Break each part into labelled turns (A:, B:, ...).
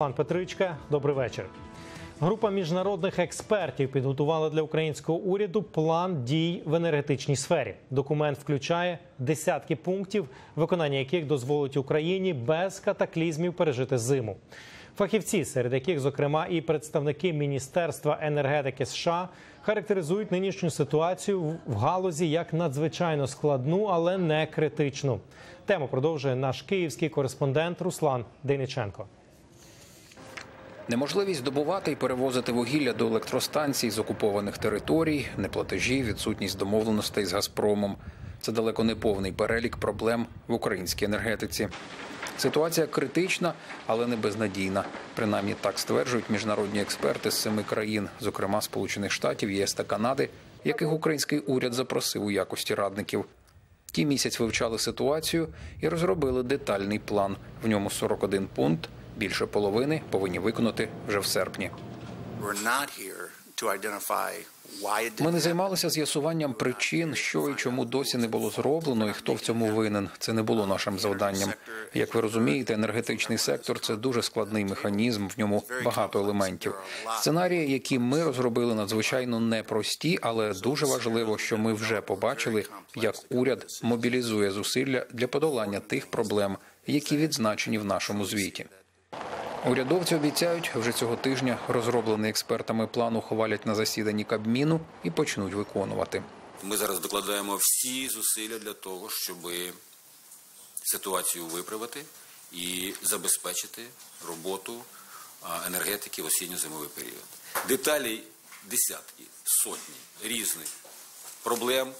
A: Пан Петричка, добрий вечір. Група міжнародних експертів підготувала для українського уряду план дій в енергетичній сфері. Документ включає десятки пунктів, виконання яких дозволить Україні без катаклізмів пережити зиму. Фахівці, серед яких, зокрема, і представники Міністерства енергетики США, характеризують нинішню ситуацію в галузі як надзвичайно складну, але не критичну. Тему продовжує наш київський кореспондент Руслан Дейниченко.
B: Неможливість добувати і перевозити вугілля до електростанцій з окупованих територій, неплатежі, відсутність домовленостей з Газпромом. Це далеко не повний перелік проблем в українській енергетиці. Ситуація критична, але не безнадійна. Принаймні так стверджують міжнародні експерти з семи країн, зокрема Сполучених Штатів, ЄС та Канади, яких український уряд запросив у якості радників. Ті місяць вивчали ситуацію і розробили детальний план. В ньому 41 пункт. Більше половини повинні виконати вже в серпні. Ми не займалися з'ясуванням причин, що і чому досі не було зроблено, і хто в цьому винен. Це не було нашим завданням. Як ви розумієте, енергетичний сектор це дуже складний механізм. В ньому багато елементів. Сценарії, які ми розробили, надзвичайно непрості, але дуже важливо, що ми вже побачили, як уряд мобілізує зусилля для подолання тих проблем, які відзначені в нашому звіті. Урядовці обіцяють, вже цього тижня розроблений експертами план ухвалять на засіданні Кабміну і почнуть виконувати.
C: Ми зараз докладаємо всі зусилля для того, щоб ситуацію виправити і забезпечити роботу енергетики в осінньо-зимовий період. Деталей десятки, сотні різних проблем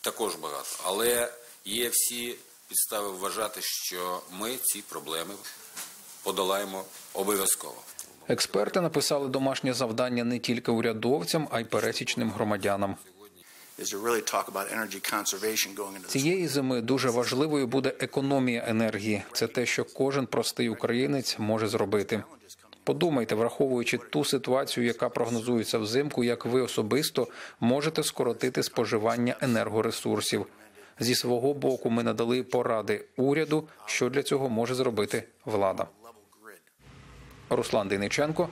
C: також багато, але є всі підстави вважати, що ми ці проблеми подолаємо обов'язково.
B: Експерти написали домашнє завдання не тільки урядовцям, а й пересічним громадянам. Цієї зими дуже важливою буде економія енергії. Це те, що кожен простий українець може зробити. Подумайте, враховуючи ту ситуацію, яка прогнозується взимку, як ви особисто можете скоротити споживання енергоресурсів. Зі свого боку, ми надали поради уряду, що для цього може зробити влада. Руслан Дейниченко,